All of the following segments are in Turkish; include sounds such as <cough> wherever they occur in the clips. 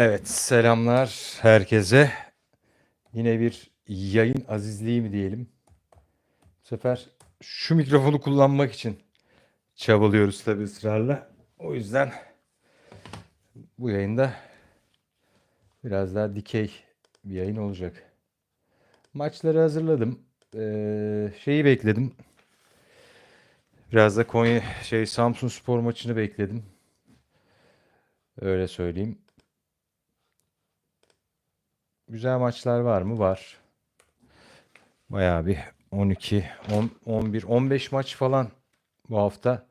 Evet, selamlar herkese. Yine bir yayın azizliği mi diyelim. Bu sefer şu mikrofonu kullanmak için çabalıyoruz tabii ısrarla. O yüzden bu yayında biraz daha dikey bir yayın olacak. Maçları hazırladım. Ee, şeyi bekledim. Biraz da Konya şey Samsun Spor maçını bekledim. Öyle söyleyeyim. Güzel maçlar var mı? Var. Bayağı bir 12, 10, 11, 15 maç falan bu hafta.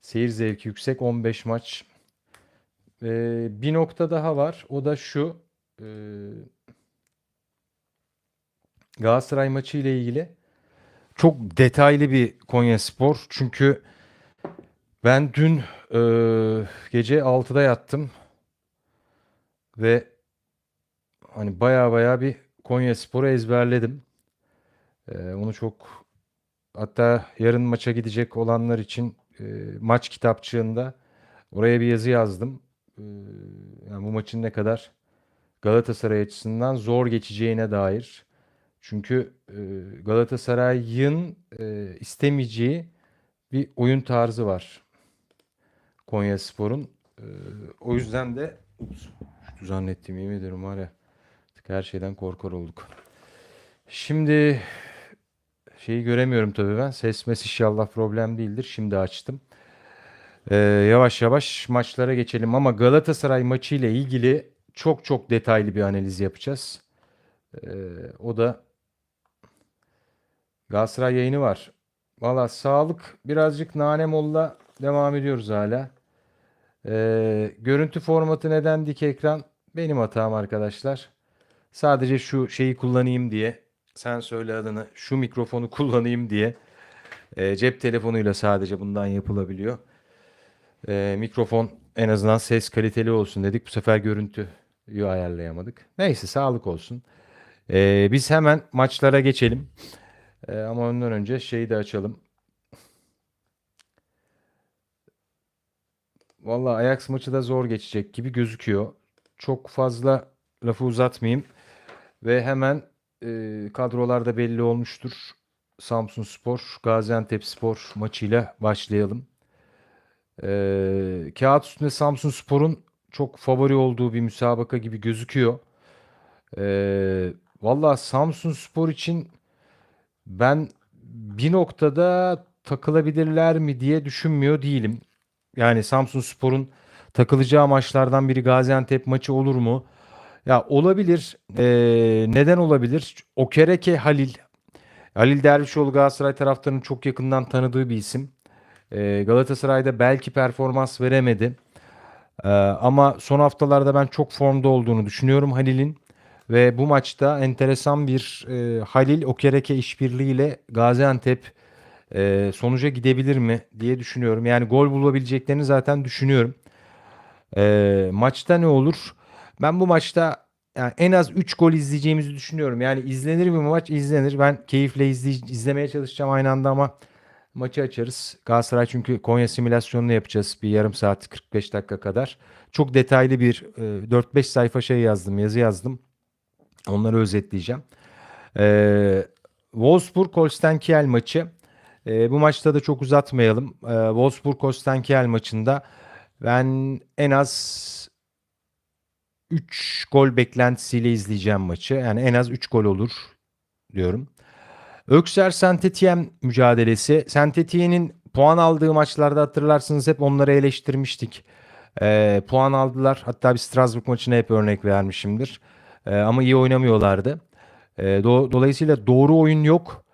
Seyir zevki yüksek 15 maç. Ee, bir nokta daha var. O da şu. Ee, Galatasaray maçı ile ilgili çok detaylı bir Konya Spor. Çünkü ben dün e, gece 6'da yattım ve hani baya baya bir Konya Spor'u ezberledim. Ee, onu çok hatta yarın maça gidecek olanlar için e, maç kitapçığında oraya bir yazı yazdım. Ee, yani bu maçın ne kadar Galatasaray açısından zor geçeceğine dair. Çünkü e, Galatasaray'ın e, istemeyeceği bir oyun tarzı var. Konya Spor'un. Ee, o yüzden de ups, zannettiğim yemin ederim var ya artık her şeyden korkar olduk. Şimdi şeyi göremiyorum tabii ben. Ses mes inşallah problem değildir. Şimdi açtım. Ee, yavaş yavaş maçlara geçelim ama Galatasaray maçı ile ilgili çok çok detaylı bir analiz yapacağız. Ee, o da Galatasaray yayını var. Valla sağlık birazcık nane molla devam ediyoruz hala. Ee, görüntü formatı neden dik ekran? Benim hatam arkadaşlar. Sadece şu şeyi kullanayım diye. Sen söyle adını. Şu mikrofonu kullanayım diye. e, cep telefonuyla sadece bundan yapılabiliyor. E, mikrofon en azından ses kaliteli olsun dedik. Bu sefer görüntüyü ayarlayamadık. Neyse sağlık olsun. E, biz hemen maçlara geçelim. E, ama ondan önce şeyi de açalım. Vallahi Ajax maçı da zor geçecek gibi gözüküyor. Çok fazla lafı uzatmayayım. Ve hemen e, kadrolarda belli olmuştur. Samsun Spor, Gaziantep Spor maçıyla başlayalım. E, kağıt üstünde Samsun Spor'un çok favori olduğu bir müsabaka gibi gözüküyor. E, Valla Samsun Spor için ben bir noktada takılabilirler mi diye düşünmüyor değilim. Yani Samsun Spor'un takılacağı maçlardan biri Gaziantep maçı olur mu? Ya olabilir. Ee, neden olabilir? Okereke Halil. Halil Dervişoğlu Galatasaray taraftarının çok yakından tanıdığı bir isim. Ee, Galatasaray'da belki performans veremedi. Ee, ama son haftalarda ben çok formda olduğunu düşünüyorum Halil'in. Ve bu maçta enteresan bir e, Halil Okereke işbirliğiyle Gaziantep e, sonuca gidebilir mi diye düşünüyorum. Yani gol bulabileceklerini zaten düşünüyorum. E, maçta ne olur? Ben bu maçta yani en az 3 gol izleyeceğimizi düşünüyorum. Yani izlenir mi maç? İzlenir. Ben keyifle izley- izlemeye çalışacağım aynı anda ama maçı açarız. Galatasaray çünkü Konya simülasyonunu yapacağız bir yarım saat 45 dakika kadar. Çok detaylı bir e, 4-5 sayfa şey yazdım, yazı yazdım. Onları özetleyeceğim. E, Wolfsburg-Holstein Kiel maçı. E, bu maçta da çok uzatmayalım. E, Wolfsburg-Holstein Kiel maçında ben en az 3 gol beklentisiyle izleyeceğim maçı. Yani en az 3 gol olur diyorum. Ökser Saint-Étienne mücadelesi. Saint-Étienne'in puan aldığı maçlarda hatırlarsınız hep onları eleştirmiştik. Ee, puan aldılar. Hatta bir Strasbourg maçına hep örnek vermişimdir. Ee, ama iyi oynamıyorlardı. Ee, do- dolayısıyla doğru oyun yok.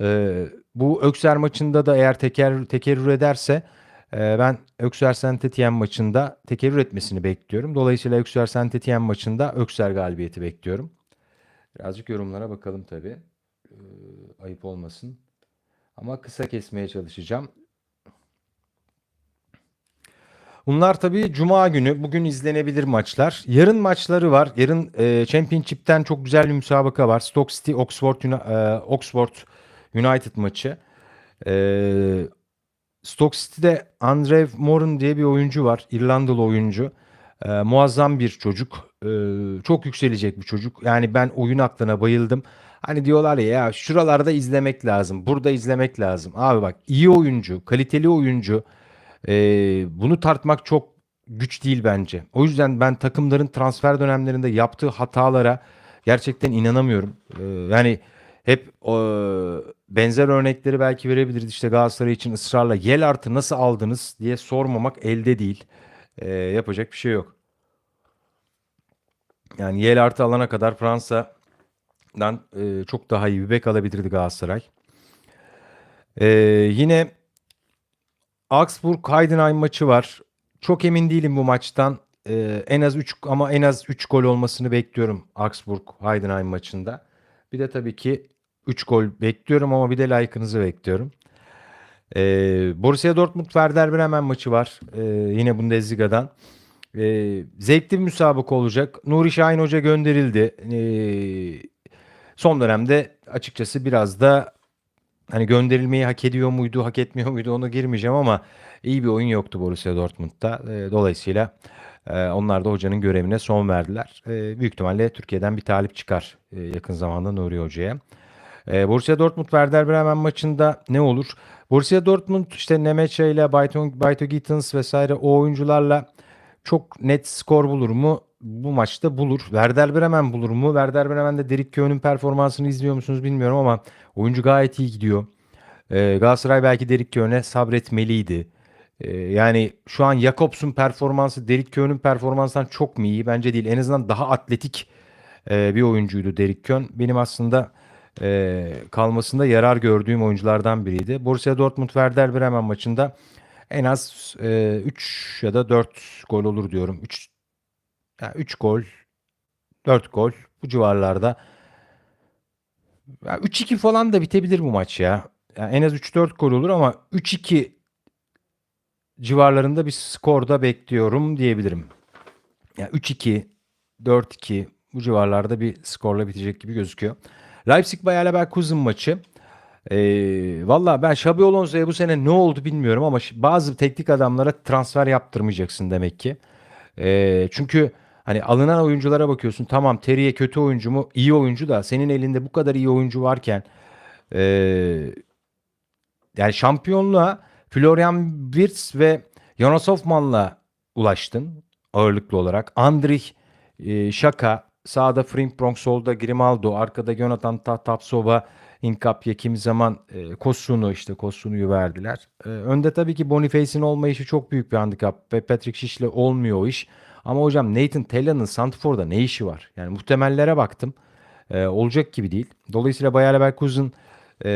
Ee, bu Ökser maçında da eğer teker tekerrür ederse ben Ökser Saint-Étienne maçında tekerrür etmesini bekliyorum. Dolayısıyla Ökser Saint-Étienne maçında Ökser galibiyeti bekliyorum. Birazcık yorumlara bakalım tabii. Ee, ayıp olmasın. Ama kısa kesmeye çalışacağım. Bunlar tabii Cuma günü. Bugün izlenebilir maçlar. Yarın maçları var. Yarın e, Championship'ten çok güzel bir müsabaka var. Stoke City Oxford, e, Oxford United maçı. E, Stoke City'de Andre Moran diye bir oyuncu var. İrlandalı oyuncu. Ee, muazzam bir çocuk. Ee, çok yükselecek bu çocuk. Yani ben oyun aklına bayıldım. Hani diyorlar ya, ya şuralarda izlemek lazım. Burada izlemek lazım. Abi bak iyi oyuncu, kaliteli oyuncu. Ee, bunu tartmak çok güç değil bence. O yüzden ben takımların transfer dönemlerinde yaptığı hatalara gerçekten inanamıyorum. Ee, yani hep e, benzer örnekleri belki verebiliriz. İşte Galatasaray için ısrarla Yel artı nasıl aldınız diye sormamak elde değil. Ee, yapacak bir şey yok. Yani Yel artı alana kadar Fransa'dan e, çok daha iyi bir bek alabilirdi Galatasaray. Ee, yine Augsburg-Heidenheim maçı var. Çok emin değilim bu maçtan. Ee, en az 3 ama en az 3 gol olmasını bekliyorum Augsburg-Heidenheim maçında. Bir de tabii ki 3 gol bekliyorum ama bir de like'ınızı bekliyorum. Ee, Borussia Dortmund Werder Bremen maçı var. Ee, yine Bundesliga'dan. Ee, zevkli bir müsabaka olacak. Nuri Şahin Hoca gönderildi. Ee, son dönemde açıkçası biraz da hani gönderilmeyi hak ediyor muydu, hak etmiyor muydu ona girmeyeceğim ama iyi bir oyun yoktu Borussia Dortmund'da. Ee, dolayısıyla e, onlar da hocanın görevine son verdiler. Ee, büyük ihtimalle Türkiye'den bir talip çıkar e, yakın zamanda Nuri Hoca'ya. Ee, Borussia Dortmund Werder Bremen maçında ne olur? Borussia Dortmund işte Nemecha ile Bayto, Gittens vesaire o oyuncularla çok net skor bulur mu? Bu maçta bulur. Werder Bremen bulur mu? Werder Bremen'de Derek Köhn'ün performansını izliyor musunuz bilmiyorum ama oyuncu gayet iyi gidiyor. Ee, Galatasaray belki Derek Köhn'e sabretmeliydi. Ee, yani şu an Jakobs'un performansı Derek Köhn'ün performansından çok mu iyi? Bence değil. En azından daha atletik e, bir oyuncuydu Derek Köhn. Benim aslında e, kalmasında yarar gördüğüm oyunculardan biriydi. Borussia Dortmund Werder Bremen maçında en az e, 3 ya da 4 gol olur diyorum. 3 yani 3 gol 4 gol bu civarlarda. Ya 3-2 falan da bitebilir bu maç ya. Yani en az 3-4 gol olur ama 3-2 civarlarında bir skorda bekliyorum diyebilirim. Yani 3-2, 4-2 bu civarlarda bir skorla bitecek gibi gözüküyor. Leipzig Bayer Leverkusen maçı. Ee, Valla ben Xabi Alonso'ya bu sene ne oldu bilmiyorum ama bazı teknik adamlara transfer yaptırmayacaksın demek ki. Ee, çünkü hani alınan oyunculara bakıyorsun. Tamam Terry'e kötü oyuncu mu? İyi oyuncu da senin elinde bu kadar iyi oyuncu varken ee, yani şampiyonluğa Florian Wirtz ve Jonas Hoffmann'la ulaştın ağırlıklı olarak. Andrich, e, Şaka, sağda Frimpong, solda Grimaldo, arkada Jonathan Tapsova, Hinkapye, kimi zaman e, Kossu'nu işte Kossu'nuyu verdiler. E, önde tabii ki Boniface'in olmayışı çok büyük bir handikap ve Patrick Şiş'le olmuyor o iş. Ama hocam Nathan Tella'nın Santifor'da ne işi var? Yani muhtemellere baktım. E, olacak gibi değil. Dolayısıyla Bayer Leverkusen e,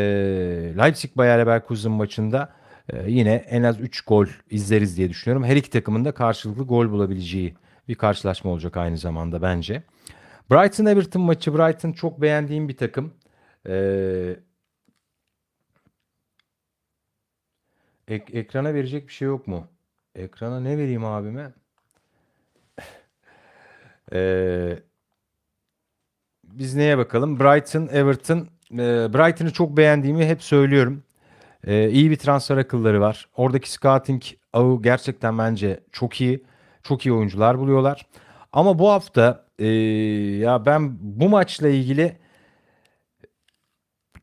Leipzig Bayer Leverkusen maçında e, yine en az 3 gol izleriz diye düşünüyorum. Her iki takımın da karşılıklı gol bulabileceği bir karşılaşma olacak aynı zamanda bence. Brighton Everton maçı Brighton çok beğendiğim bir takım. Ee, ek- ekrana verecek bir şey yok mu? Ekrana ne vereyim abime? <laughs> Ee, biz neye bakalım? Brighton, Everton. Ee, Brighton'ı çok beğendiğimi hep söylüyorum. Ee, iyi bir transfer akılları var. Oradaki scouting ağı gerçekten bence çok iyi. Çok iyi oyuncular buluyorlar. Ama bu hafta ee, ya ben bu maçla ilgili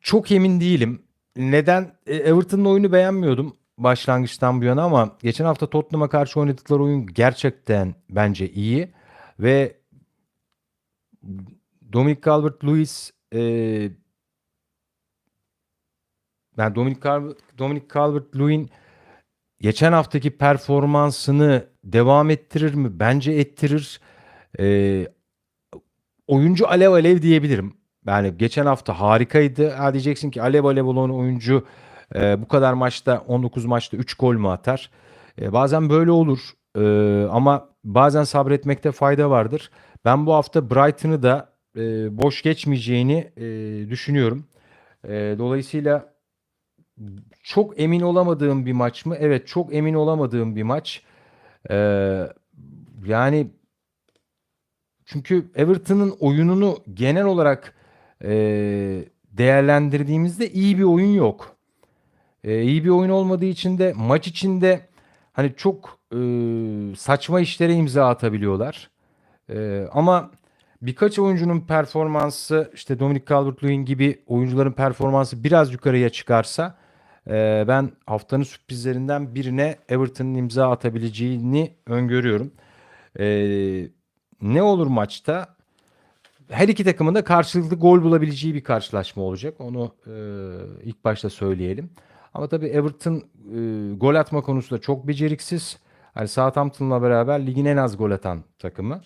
çok emin değilim. Neden? E, Everton'ın oyunu beğenmiyordum başlangıçtan bu yana ama geçen hafta Tottenham'a karşı oynadıkları oyun gerçekten bence iyi ve Dominic Calvert-Lewin e, yani Dominic, Calvert, Dominic Calvert-Lewin geçen haftaki performansını devam ettirir mi? Bence ettirir. E, oyuncu alev alev diyebilirim. Yani geçen hafta harikaydı. Ha diyeceksin ki alev alev olan oyuncu e, bu kadar maçta 19 maçta 3 gol mü atar? E, bazen böyle olur. E, ama bazen sabretmekte fayda vardır. Ben bu hafta Brighton'ı da e, boş geçmeyeceğini e, düşünüyorum. E, dolayısıyla çok emin olamadığım bir maç mı? Evet çok emin olamadığım bir maç. E, yani çünkü Everton'ın oyununu genel olarak e, değerlendirdiğimizde iyi bir oyun yok. E, iyi bir oyun olmadığı için de maç içinde hani çok e, saçma işlere imza atabiliyorlar. Ee, ama birkaç oyuncunun performansı işte Dominic Calvert-Lewin gibi oyuncuların performansı biraz yukarıya çıkarsa e, ben haftanın sürprizlerinden birine Everton'ın imza atabileceğini öngörüyorum. Ee, ne olur maçta? Her iki takımın da karşılıklı gol bulabileceği bir karşılaşma olacak. Onu e, ilk başta söyleyelim. Ama tabii Everton e, gol atma konusunda çok beceriksiz. Hani Southampton'la beraber ligin en az gol atan takımı.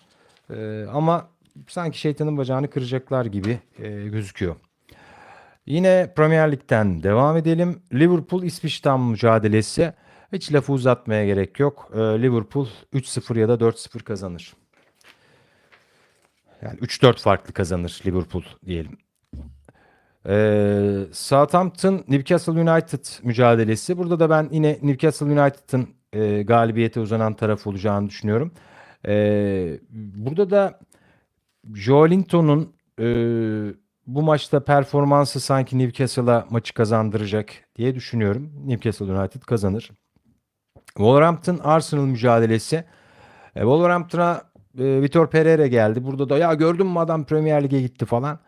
E, ama sanki şeytanın bacağını kıracaklar gibi e, gözüküyor. Yine Premier Lig'den devam edelim. Liverpool İsviçre Town mücadelesi. Hiç lafı uzatmaya gerek yok. E, Liverpool 3-0 ya da 4-0 kazanır. Yani 3-4 farklı kazanır Liverpool diyelim. Ee, Southampton Newcastle United mücadelesi. Burada da ben yine Newcastle United'ın e, galibiyete uzanan taraf olacağını düşünüyorum. Ee, burada da Joelinton'un e, bu maçta performansı sanki Newcastle'a maçı kazandıracak diye düşünüyorum. Newcastle United kazanır. Wolverhampton Arsenal mücadelesi. E, Wolverhampton'a e, Vitor Pereira geldi. Burada da ya gördün mü adam Premier Lig'e gitti falan.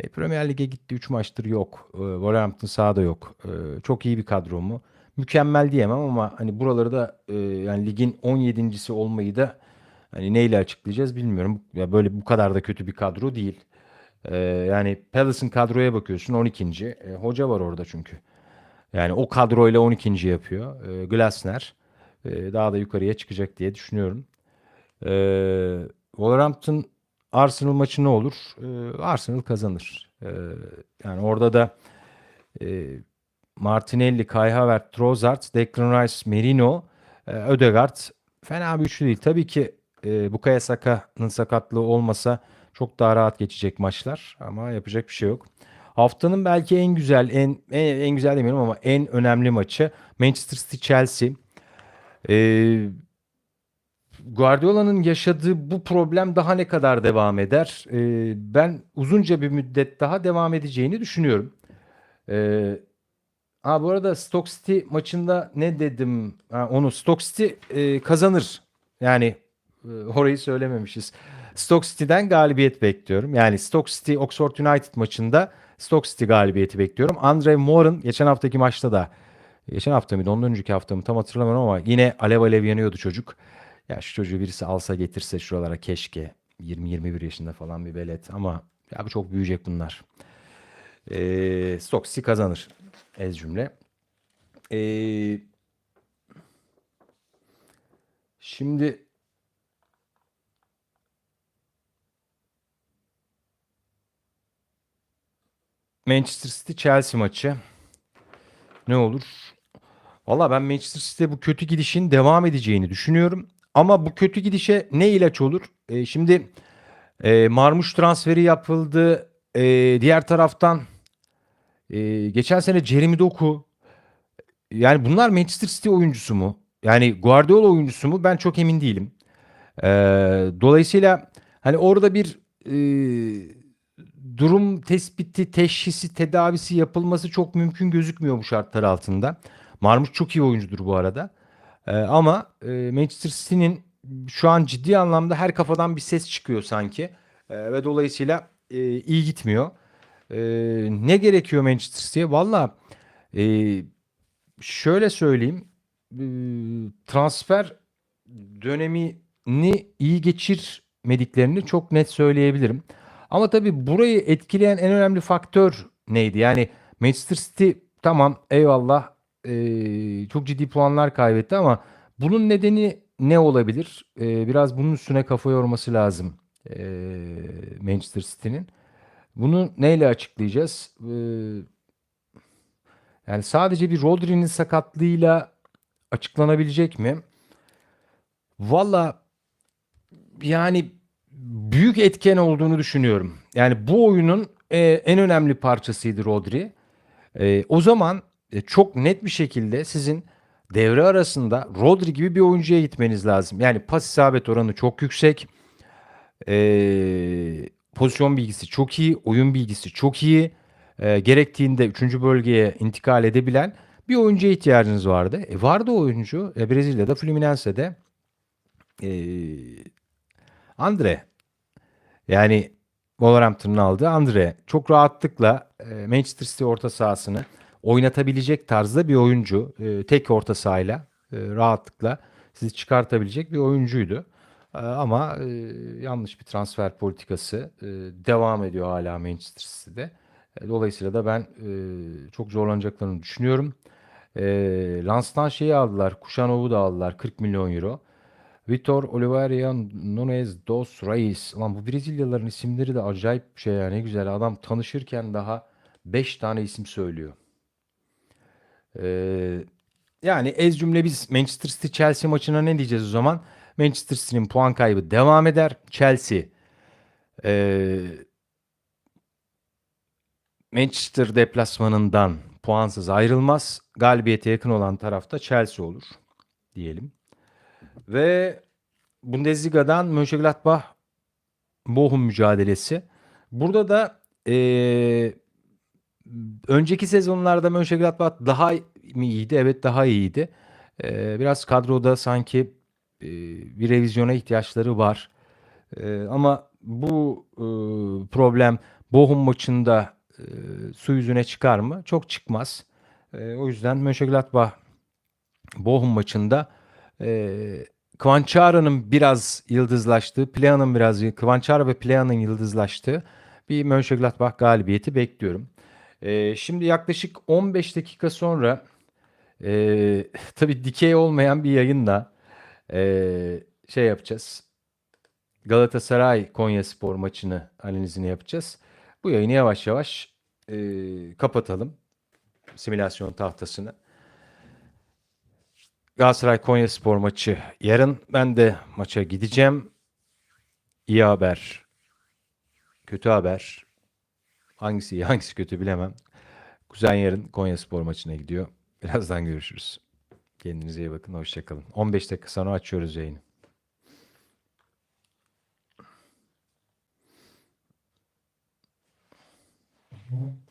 E, Premier Lig'e gitti 3 maçtır yok. E, Wolverhampton sahada yok. E, çok iyi bir kadro mu? Mükemmel diyemem ama hani buraları da e, yani ligin 17.si olmayı da hani neyle açıklayacağız bilmiyorum. Ya böyle bu kadar da kötü bir kadro değil. E, yani Palace'ın kadroya bakıyorsun 12. E, hoca var orada çünkü. Yani o kadroyla 12. yapıyor. E, Glasner e, daha da yukarıya çıkacak diye düşünüyorum. E, Wolverhampton Arsenal maçı ne olur? E, Arsenal kazanır. E, yani orada da e, Martinelli, Kai Havertz, Trossard, Declan Rice, Merino, e, Ödegaard fena bir üçlü değil. Tabii ki e, Bukayo Saka'nın sakatlığı olmasa çok daha rahat geçecek maçlar ama yapacak bir şey yok. Haftanın belki en güzel, en en, en güzel demiyorum ama en önemli maçı Manchester City Chelsea. Ee, Guardiola'nın yaşadığı bu problem daha ne kadar devam eder? Ee, ben uzunca bir müddet daha devam edeceğini düşünüyorum. Ee, ha bu arada Stoke City maçında ne dedim? Ha, onu Stoke City e, kazanır. Yani e, orayı söylememişiz. Stoke City'den galibiyet bekliyorum. Yani Stoke City Oxford United maçında Stoke City galibiyeti bekliyorum. Andre Moore'un geçen haftaki maçta da geçen hafta mıydı ondan önceki hafta mı tam hatırlamıyorum ama yine alev alev yanıyordu çocuk. Ya şu çocuğu birisi alsa getirse şuralara keşke 20-21 yaşında falan bir belet ama ya bu çok büyüyecek bunlar. Ee, City kazanır ez cümle. Ee, şimdi Manchester City Chelsea maçı ne olur? Valla ben Manchester City'de bu kötü gidişin devam edeceğini düşünüyorum. Ama bu kötü gidişe ne ilaç olur? E, şimdi e, Marmuş transferi yapıldı. E, diğer taraftan e, geçen sene Jeremy Doku. Yani bunlar Manchester City oyuncusu mu? Yani Guardiola oyuncusu mu? Ben çok emin değilim. E, dolayısıyla hani orada bir e, durum tespiti, teşhisi, tedavisi yapılması çok mümkün gözükmüyor bu şartlar altında. Marmuş çok iyi oyuncudur bu arada. Ee, ama e, Manchester City'nin şu an ciddi anlamda her kafadan bir ses çıkıyor sanki. Ee, ve dolayısıyla e, iyi gitmiyor. Ee, ne gerekiyor Manchester City'ye? Valla e, şöyle söyleyeyim. E, transfer dönemini iyi geçirmediklerini çok net söyleyebilirim. Ama tabii burayı etkileyen en önemli faktör neydi? Yani Manchester City tamam eyvallah e, çok ciddi puanlar kaybetti ama bunun nedeni ne olabilir? E, biraz bunun üstüne kafa yorması lazım e, Manchester City'nin. Bunu neyle açıklayacağız? E, yani sadece bir Rodri'nin sakatlığıyla açıklanabilecek mi? Valla yani büyük etken olduğunu düşünüyorum. Yani bu oyunun e, en önemli parçasıydı Rodri. E, o zaman e, çok net bir şekilde sizin devre arasında Rodri gibi bir oyuncuya gitmeniz lazım. Yani pas isabet oranı çok yüksek. E, pozisyon bilgisi çok iyi. Oyun bilgisi çok iyi. E, gerektiğinde 3. bölgeye intikal edebilen bir oyuncuya ihtiyacınız vardı. E, vardı oyuncu. Brezilya'da Fluminense'de Andre Yani Wolverhampton'ın aldığı Andre çok rahatlıkla e, Manchester City orta sahasını oynatabilecek tarzda bir oyuncu. E, tek orta sahayla e, rahatlıkla sizi çıkartabilecek bir oyuncuydu. E, ama e, yanlış bir transfer politikası e, devam ediyor hala Manchester City'de. E, dolayısıyla da ben e, çok zorlanacaklarını düşünüyorum. E, Lens'tan şeyi aldılar. Kuşanov'u da aldılar. 40 milyon euro. Vitor Oliveira Nunes dos Reis. Lan bu Brezilyalıların isimleri de acayip bir şey ya. Ne güzel. Adam tanışırken daha 5 tane isim söylüyor. Ee, yani ez cümle biz Manchester City Chelsea maçına ne diyeceğiz o zaman? Manchester City'nin puan kaybı devam eder. Chelsea ee, Manchester deplasmanından puansız ayrılmaz. Galibiyete yakın olan tarafta Chelsea olur diyelim. Ve Bundesliga'dan Mönchengladbach Bochum mücadelesi. Burada da eee, önceki sezonlarda Mönchengladbach daha mı iyiydi? Evet daha iyiydi. Eee, biraz kadroda sanki eee, bir revizyona ihtiyaçları var. Eee, ama bu eee, problem Bochum maçında eee, su yüzüne çıkar mı? Çok çıkmaz. Eee, o yüzden Mönchengladbach Bochum maçında eee Kvançara'nın biraz yıldızlaştığı, Plea'nın biraz Kvançara ve Plea'nın yıldızlaştığı bir Mönchengladbach galibiyeti bekliyorum. Eee, şimdi yaklaşık 15 dakika sonra eee <laughs> tabii dikey olmayan bir yayınla eee, şey yapacağız. Galatasaray Konyaspor maçını analizini yapacağız. Bu yayını yavaş yavaş eee, kapatalım. Simülasyon tahtasını. Galatasaray Konyaspor maçı yarın. Ben de maça gideceğim. İyi haber, kötü haber. Hangisi iyi <laughs> hangisi kötü bilemem. Kuzen yarın Konya Spor maçına gidiyor. <laughs> Birazdan görüşürüz. Kendinize iyi bakın. Hoşçakalın. 15 dakika sonra açıyoruz yayını. Mm-hmm.